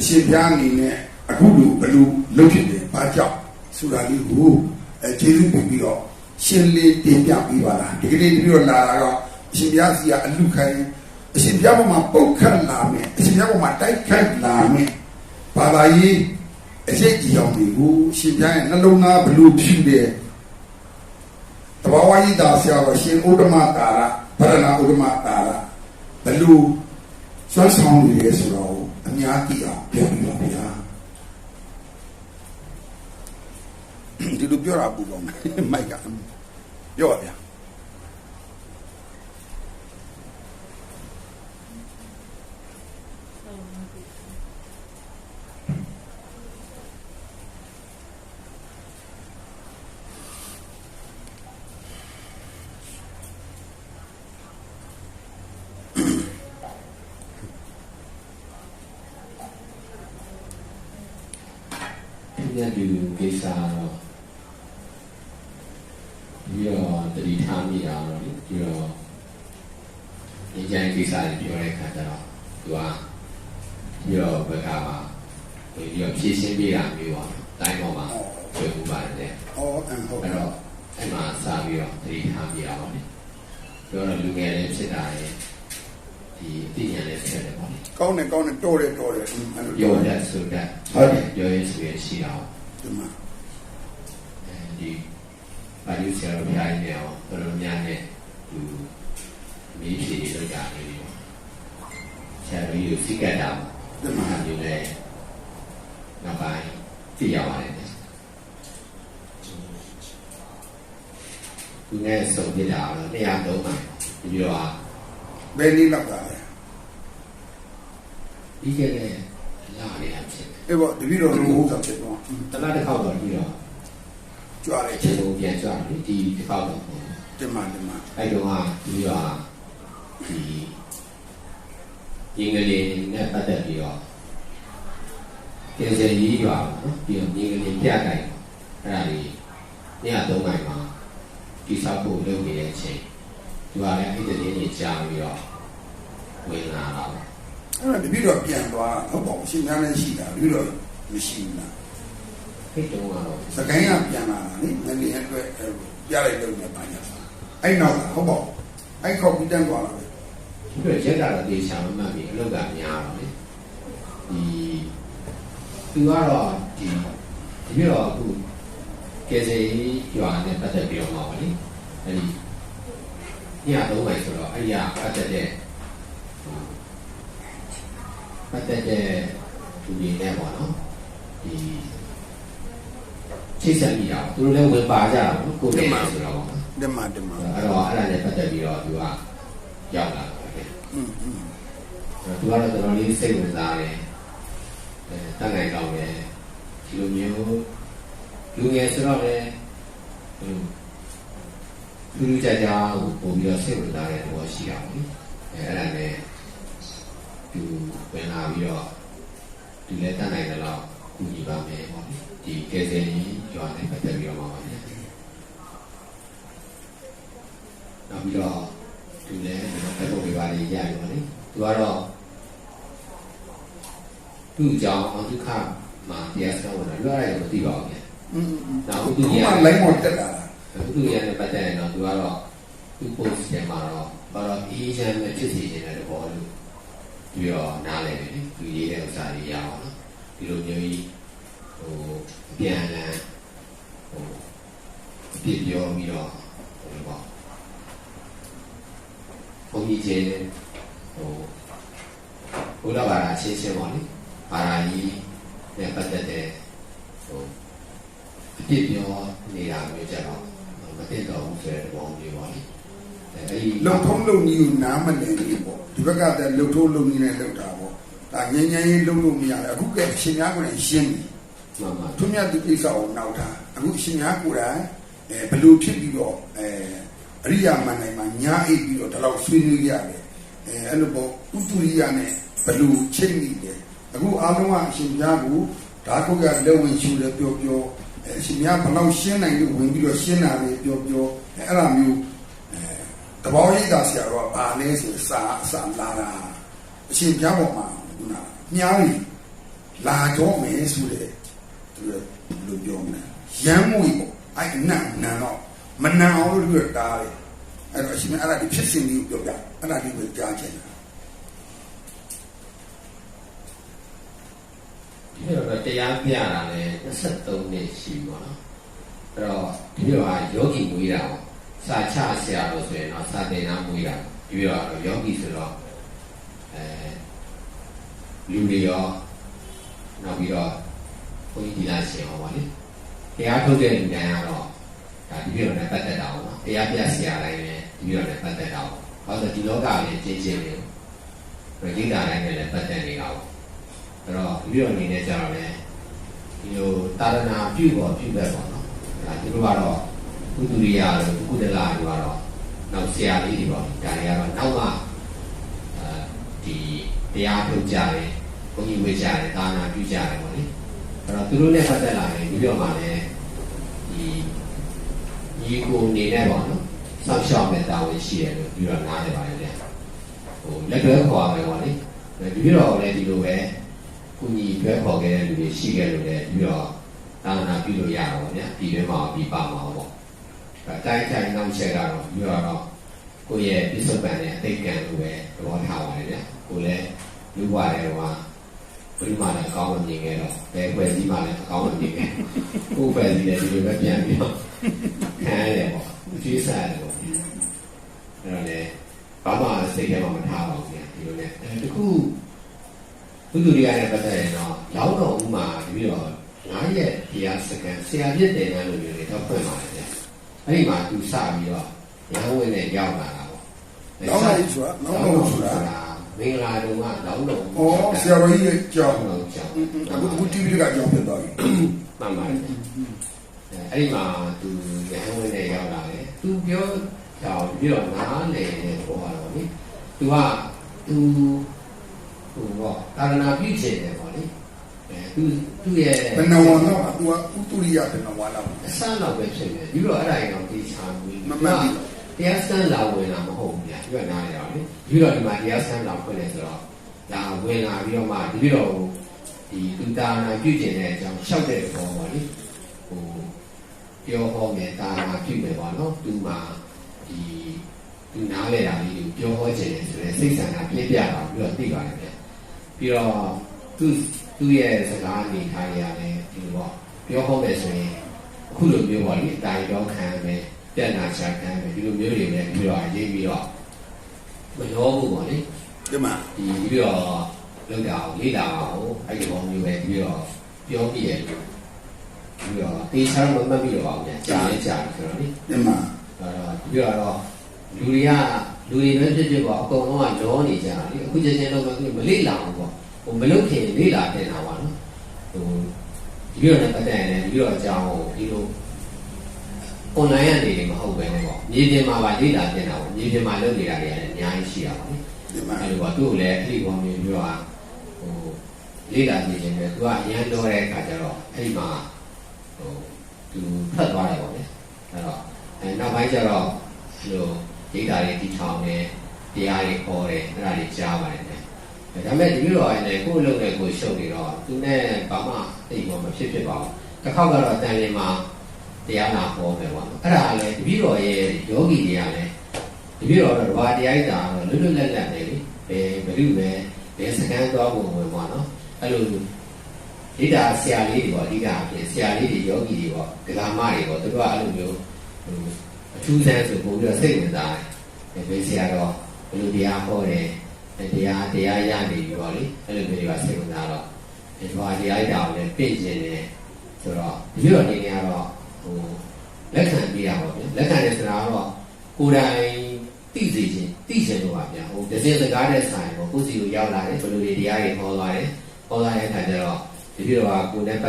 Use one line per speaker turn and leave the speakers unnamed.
အရှင်ဘုရားအနေနဲ့အခုလိုဘလို့လုပ်ဖြစ်တယ်ဘာကြောင့်ဆိုတာလေးကိုအဲကျေးဇူးပြုပြီးတော့ရှင်းလင်းတင်ပြပြီးပါလားဒီကနေ့ပြီးတော့လာတာတော့အရှင်ဘုရားစီကအလူခိုင်းအရှင်ဘုရားပေါ်မှာပုတ်ခတ်လာမယ်အရှင်ဘုရားပေါ်မှာတိုက်ခတ်လာမယ်ဘာသာရေးအရှိတ်ကြီးအောင်တွေကိုအရှင်ဘုရားရဲ့နှလုံးသားဘလို့ဖြူတယ်တဘာဝကြီးသားဆရာတော်ရှင်ဥဒ္ဓမတာရဗရဏဥဒ္ဓမတာရဘလို့စွမ်းဆောင်နေရဲဆိုတော့အ များကြီးအောင်ပြောပြပါဗျာဒီလိုပြောတာပူတော့မိုက်ကပြောပါဗျာ
မြတ်ဒီကိစ္စတော့ပြီးတော့တတိထားမိတာတော့လေပြီးတော့ဒီကြိုင်ကိစ္စတွေပြောတဲ့ခါကျတော့သူကပြီးတော့ဘက်ကပါပြီးတော့ဖြည့်ရှင်းပြတာမျိုးပါတိုင်းပေါ်မှာတွေ့မှုပါတယ်
ဩအန်ဟုတ်
အဲ့တော့အဲ့မှာစပြီးတော့တတိထားမိတာပါလေပြောတော့လူငယ်လေးဖြစ်တာရဲ့ဒီအသိဉာဏ်လေးဖြစ်တယ်ပေါ့လေ
ကောင်းတယ်ကောင်းတယ်တော်တယ်တော်တယ်အဲ့လို
ပြော
တော်
တ
တယ်
တ်ဆိုတတ်
ဟုတ်တယ်
ပြောရင်ဆိုရင်ရှိအောင်
ဒီမှာ
ဒီဘာလို့ဆရာတော်ဘုရားကြီးနဲ့အောင်တော်တော်များနဲ့သူမီးဖြေလောက်ကြနေပြီပေါ့ဆရာတော်ကြီးကိုစိတ်ကတ်တာ
ဒီ
ပေါ့
မှာ
ဒီမှာမျိုးလဲနောက်ပိုင်းသိရပါတယ်သူနဲ့ဆုံပြတာတော့103ပါပြီးတော့
ဘယ်နည်းလောက်တာလဲ
ပြီးခဲ့တဲ့လလေး အဖြစ်
အေးပေါ့တပည့်တော်တို့ဟုတ်တာဖြစ်တော့
တလားတစ်ခေါက်တော့ပြီးတော့
ကြွားတယ်
ခြေလုံးပြန်ကြွတယ်ဒီတစ်ခေါက်တော့
ဒီမှာဒီမှာ
အဲ့တော့ကပြီးတော့ဒီငင်္ဂလေးနဲ့ပတ်သက်ပြီးတော့ကျေစင်ကြီးရွာနော်ပြီးတော့ငင်္ဂလေးပြတိုင်းအဲ့ဒါလေးညသုံးနိုင်မှာဒီဆောက်ဖို့လုပ်နေတဲ့အချိန်သူကလည်းအဲ့ဒီတည်းကြီးကြာပြီးတော့ဝင်လာတော့
အဲ့ဒါတပည့်တော်ပြန်သွားဟုတ်ပါဘူးရှင်များလည်းရှိတာတပည့်တော်မရှိဘူးလား
အဲ့တုန်းကတော့
စကိုင်းကပြန်လာတာလေငလျင်အတွက်ပြလိုက်လို့လည်းပါညာအဲ့နောက်ဟုတ်ပါဘူးအဲ့ခေါက်ပြီးတန်းသွားတာပဲ
ပြီးတော့ရက်ကတော့တေချာမမှတ်ပြီးအလုပ်ကများတော့လေဒီသူကတော့ဒီဒီပြီးတော့အခုကယ်ဆယ်ရေးရွာနဲ့ပတ်သက်ပြီးတော့မှာပါလေအဲ့ဒီညသုံးပိုင်းဆိုတော့အဲ့ရပတ်သက်တဲ့ ပတ်သက်တဲ့သူတွေနဲ့ပေါ့နော်ဒီချိတ်ဆက်မိတာပေါ့သူတို့လည်းဝင်ပါကြတာပေါ့နော်ကိုယ်တည်းဆိုတော့ပေါ့နော်
ဒီမှာဒီမှာ
အဲ့တော့အဲ့ဒါနဲ့ပတ်သက်ပြီးတော့သူကရောက်လာတယ်
อืมอืม
သူကတော့တော်တော်လေးစိတ်ဝင်စားတယ်အဲတန်နိုင်တော့တယ်ဒီလိုမျိုးလူငယ်ဆိုတော့လည်းဟိုလူလူကြကြကိုပုံပြီးတော့စိတ်ဝင်စားတဲ့ဘောရှိအောင်လေအဲအဲ့ဒါနဲ့ သူဝင်လာပြီးတော့ဒီလက်တတ်နိုင်တယ်လို့ကူညီပါမယ်ပေါ့ဒီကယ်ဆယ်ရေးကျွမ်းနဲ့ပတ်သက်ပြီးတော့ပါပါမယ်နောက်ပြီးတော့သူလည်းကျွန်တော်ပတ်ဖို့ပြပါလေရရပါလေသူကတော့သူ့ကြောင့်အတုခမှာတရားစောဝင်တာလွှဲရတယ်မသိပါဘူး
ခင်อืม
နောက်သူက
လိုင်းမော်တက်တာ
သူရတဲ့ပတ်သက်ရင်တော့သူကတော့သူ့ post ထဲမှာတော့ဘာလို့ agent ဖြစ်စီနေတဲ့ဘောလို့ ပြီးတော့နားလည်တယ်လေသူရေးတဲ့ဥစ္စာတွေရအောင်နော်ဒီလိုမျိုးကြီးဟိုအပြန်အလှန်ဟိုအပြစ်ပြောပြီးတော့ဟိုပေါ့ဘုန်းကြီးချင်းဟိုဘုရားဘာသာချင်းချင်းပေါ့လေဘာသာကြီးနဲ့ပတ်သက်တဲ့ဟိုအပြစ်ပြောနေတာမျိုးကြတော့မသိတော့ဘူးဆိုတဲ့သဘောမျိုးပါလေအဲဒီ
လုံထုံးလုံကြီးကိုနားမလည်ဘူးပေါ့ဒီဘက်ကတည်းလုံထုံးလုံကြီးနဲ့လုံတာပေါ့ဒါငញ្ញရင်လုံလို့မရဘူးအခုကဲရှင်များကိုလည်းရှင်းပြီ
မှန်ပါ
သူမြတ်သူကိစ္စကိုနောက်တာအခုရှင်များကိုယ်တိုင်အဲဘလို့ဖြစ်ပြီးတော့အဲအရိယာမဏ္ဍိုင်မှာညာအိပ်ပြီးတော့ဒီလောက်ဆွေးနွေးရတယ်အဲအဲ့လိုပေါ့ဥပ္ပရိယနဲ့ဘလို့ချိန်မိတယ်အခုအားလုံးကအရှင်များကိုဒါကုတ်ကလက်ဝင်ရှူတယ်ပြောပြောအဲအရှင်များဘလောက်ရှင်းနိုင်လို့ဝင်ပြီးတော့ရှင်းတာလေပြောပြောအဲအဲ့လိုမျိုးအဲ တဘောရိတ်တာဆရာတော်ကဘာလဲဆိုစာအစာလာတာအရှင်ပြားပေါ်မှာခုနမြားကြီးလာတော့မယ်ဆိုတဲ့သူကဘယ်လိုပြောမလဲရမ်းမွေပေါ့အဲ့အနံ့နံတော့မနံအောင်လို့သူကတားတယ်အဲ့တော့အရှင်မအဲ့ဒါဒီဖြစ်စဉ်လေးကိုပြောပြအဲ့ဒါလေးကိုကြားချင်တယ်
ဒီလိုတော့တရားပြတာလည်း23နှစ်ရှိပါတော့အဲ့တော့ဒီလိုဟာယောဂီမွေးတာပေါ့ စာချဆရာလို့ဆိုရင်တော့စာသင်တာမွေးတာဒီလိုကတော့ယောဂီဆိုတော့အဲလူတွေရောနောက်ပြီးတော့ဘုန်းကြီးဒီလာရှင်ဟောပါလေတရားထုတ်တဲ့လူတိုင်းကတော့ဒါဒီလိုနဲ့ပတ်သက်တာပေါ့နော်တရားပြဆရာတိုင်းလည်းဒီလိုနဲ့ပတ်သက်တာပေါ့ဟောဆိုဒီလောကကြီးချင်းချင်းတွေရည်တာတိုင်းနဲ့လည်းပတ်သက်နေတာပေါ့အဲ့တော့ဒီလိုအနေနဲ့ကြာတော့လေဒီလိုတာရဏပြုပေါ်ပြုပဲပေါ့နော်ဒါသူတို့ကတော့ ကုသရိယာတို့ကုဒလာတို့ကတော့နောက်ဆရာလေးတွေပေါ့ဒါတွေကတော့နောက်ကအဲဒီတရားထုတ်ကြတယ်ဘုန်းကြီးဝေကြတယ်ဒါနာပြုကြတယ်ပေါ့လေအဲ့တော့သူတို့နဲ့ပတ်သက်လာရင်ဒီလိုမှလည်းဒီညီကိုအနေနဲ့ပေါ့နော်ဆောက်ရှောက်မဲ့တာဝန်ရှိတယ်လို့ပြီးတော့နားလည်ပါတယ်လေဟိုလက်တွဲခေါ်ရမယ်ပေါ့လေဒီပြီးတော့လည်းဒီလိုပဲကုညီတွဲခေါ်ခဲ့တဲ့လူတွေရှိခဲ့လို့လည်းပြီးတော့သာသနာပြုလို့ရတာပေါ့ဗျာဒီထဲမှာပြီးပါမှာပေါ့ အဲတိုင်းတိုင်းနောက်ချက်ကတော့ပြီးတော့ကိုယ့်ရဲ့ပြစ္ဆုတ်ပံနဲ့အသိကံလိုပဲသဘောထားပါတယ်ဗျာကိုလည်းလူ့ဘဝထဲမှာဘယ်မှာလဲအကောင်းမမြင်ခဲ့တော့ဘယ်ဖွဲ့စည်းမှလည်းအကောင်းမမြင်ခဲ့ကိုယ်ဖွဲ့စည်းလည်းဒီလိုပဲပြန်ပြီးတော့ခံရတယ်ပေါ့အကျိုးစားရတယ်ပေါ့အဲ့တော့လေဘာမှစိတ်ထဲမှာမထားပါဘူးဗျာဒီလိုနဲ့အဲတခုဘုသူရိယနဲ့ပတ်သက်ရင်တော့လောက်တော်ဥမာတပြီးတော့9ရက်တရားစကန်ဆရာပြည့်တယ်နဲ့လို့မျိုးတွေတော့ဖွင့်ပါတယ်ဗျ။ အဲ့ဒီမှာသူစပြီးတော့ရဟန်းဝင်နဲ့ရောက်လာတာပေါ့။
နောက်လိုက်ဆိုတာနောက်တော့ဆိုတာ
မင်္ဂလာတုံးကလောက်တော်
ဩဆရာတော်ကြီးရဲ့ကြောင်း
လောက်ကြောင်း
အခုအခု TV ကကြောင်းဖြစ်သွားပြီ
မှန်ပါတယ်။အဲ့ဒီမှာသူရဟန်းဝင်နဲ့ရောက်လာတယ်။သူပြောကြောင်ပြီးတော့နားလေတဲ့ဘောကတော့လေ။ तू က तू ဟိုပေါ့ကာရဏပြုချင်တယ်ပေါ့လေ။အဲ သူသူ့ရဲ့
ဘယ်နှဝါတော့သူကဥတုရိယဘယ်နှဝါတော့
အစလောက်ပဲဖြစ်နေပြီးတော့အဲ့ဒါရင်တော့ဒီချာဘူး
မမှတ်ဘူး
တရားစမ်းလာဝင်လာမဟုတ်ဘူးဗျာဒီကနားရအောင်လေပြီးတော့ဒီမှာတရားစမ်းလာဖွင့်နေဆိုတော့ဒါဝင်လာပြီးတော့မှဒီပြီးတော့ဒီသူတာနာပြုကျင်တဲ့အကြောင်းလျှောက်တဲ့ဘောပေါ့လေဟိုပြောဟောမယ်တာနာပြုမယ်ပေါ့နော်သူမှာဒီသူနားလဲတာလေးကိုပြောဟောခြင်းလေဆိုတဲ့စိတ်ဆန္ဒပြည့်ပြတာပြီးတော့သိပါတယ်ဗျာပြီးတော့ သူသူ့ရဲ့စကားအနေထားရရတယ်ဒီလိုပေါ့ပြောဟောမယ်ဆိုရင်အခုလိုမျိုးပါလေတာရီတော့ခံရမယ်ပြက်နာချခံရမယ်ဒီလိုမျိုးတွေနဲ့ပြီးတော့ရေးပြီးတော့မရောဘူးပေါ့လေ
ဒီမှာ
ဒီပြီးတော့လောက်တာကိုလေးတာကိုအဲ့ဒီဘောမျိုးပဲပြီးတော့ပြောပြရတယ်ပြီးတော့တေချာမမှတ်ပြီးတော့ပါဗျာကြားလဲကြားပြီဆိုတော့လေ
ဒီမှာ
အဲ့တော့ပြီးတော့လူတွေကလူတွေပဲဖြစ်ဖြစ်ပေါ့အကုန်လုံးကလောနေကြတာလေအခုချက်ချင်းတော့မလေ့လာဘူးပေါ့ ဟိုမလုပ်ခင်လေ့လာတင်တာပါနော်ဟိုဒီလိုနဲ့ပတ်သက်ရင်လည်းပြီးတော့အကြောင်းကိုဒီလို online ကနေနေမဟုတ်ပဲねပေါ့မြေပြင်မှာပါလေ့လာတင်တာပေါ့မြေပြင်မှာလုပ်နေတာတွေလည်းအများကြီးရှိတာပေါ့လေ
ဒီမှာ
အဲ့လိုပေါ့သူ့ကိုလည်းအဲ့ဒီကောင်မျိုးပြောတာဟိုလေ့လာနေခြင်းပဲသူကအရန်တော်တဲ့အခါကျတော့အဲ့ဒီမှာဟိုသူဖတ်သွားတယ်ပေါ့လေအဲ့တော့အဲနောက်ပိုင်းကျတော့ဒီလိုဒိတာတွေတီထောင်တယ်တရားတွေခေါ်တယ်အဲ့ဒါတွေကြားပါတယ်ね ဒါပေမဲ့ဒီလိုတော့အဲ့ကိုယ်လုပ်တဲ့ကိုယ်ရှုပ်နေတော့သူနဲ့ဘာမှသိဘောမဖြစ်ဖြစ်ပါဘူးတစ်ခေါက်ကတော့တန်လင်းမှာတရားနာဟောမယ်ပေါ့နော်အဲ့ဒါလည်းတပည့်တော်ရဲ့ယောဂီတွေကလည်းတပည့်တော်တော့ဘာတရားဣတာတော့လွတ်လွတ်လပ်လပ်နေလေဘယ်ဘယ်လိုပဲဘယ်စကန်သွားဖို့ဝင်ပေါ့နော်အဲ့လိုဣတာဆရာလေးတွေပေါ့အဓိကအဖြစ်ဆရာလေးတွေယောဂီတွေပေါ့ဒကာမတွေပေါ့သူတို့ကအဲ့လိုမျိုးဟိုအထူးဆန်းဆိုပို့ပြီးတော့စိတ်ဝင်စားတယ်ဘယ်ဆရာတော့ဘယ်လိုတရားဟောတယ် တရားတရားရနေပြီပေါ့လေအဲ့လိုမျိုးတွေကစိတ်ဝင်စားတော့ဒီဘာတရားဣတာကိုလည်းပြင်ကျင်တယ်ဆိုတော့တပည့်တော်အနေနဲ့ကတော့ဟိုလက်ခံပြရပါဗျာလက်ခံတယ်ဆိုတာကတော့ကိုယ်တိုင်သိစေခြင်းသိခြင်းလို့ပါဗျာဟိုတစ်စင်းစကားတဲ့ဆိုင်ပေါ့ကိုယ်စီကိုရောက်လာတယ်ဘယ်လိုတွေတရားတွေဟောသွားတယ်ဟောသွားတဲ့အခါကျတော့ဒီလိုကကိုယ်နဲ့ပတ်